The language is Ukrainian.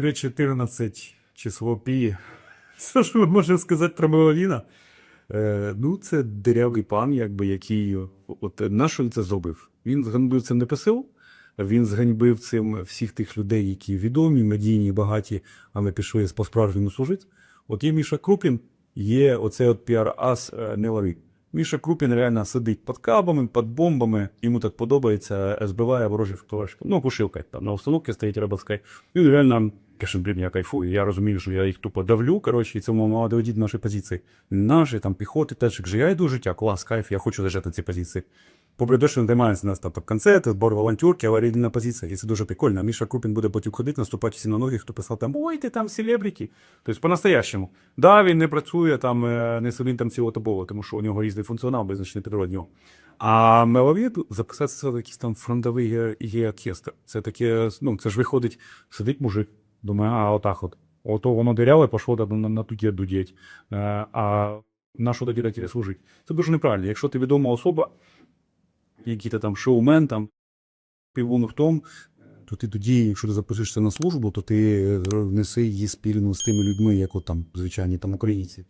3.14 число пі. Що ж можна сказати про Меловіна? Е, ну, це дирявий пан, якби, який от на що він це зробив? Він зганьбив цим НПСУ, він зганьбив цим всіх тих людей, які відомі, медійні, багаті, а ми пішли по-справжньому служити. От є Міша Крупін, є оцей от піар-ас е, Нелари. Міша Крупін реально сидить під кабами, під бомбами, йому так подобається, е, збиває ворожих товаришів. Ну, пошилка там на установці стоїть Ребelська. Він реально каже, блін, я кайфую. Я розумію, що я їх тупо давлю, коротше, і цьому мало доведіть до нашої позиції. Наші там піхоти теж, каже, я йду життя, клас, кайф, я хочу лежати на цій позиції. Попри те, що займається нас там концерт, збор волонтерки, аварійна позиція, і це дуже прикольно. Міша Крупін буде потім ходити, наступати всі на ноги, хто писав там, ой, ти там селебріті. Тобто по-настоящему. Да, він не працює там, е, не сидить там цілодобово, тому що у нього різний функціонал, визначений під нього. А Меловід записатися якийсь там фронтовий є оркестр. Це таке, ну, це ж виходить, сидить мужик, думає, а отак от. Ото воно диряве, пішло там на, на туді дудіть. Е, а на що тоді таке служить? Це дуже неправильно. Якщо ти відома особа, який ти там шоумен, там в том, то ти тоді, якщо ти запишешся на службу, то ти е, внеси її спільно з тими людьми, як от там звичайні там українці.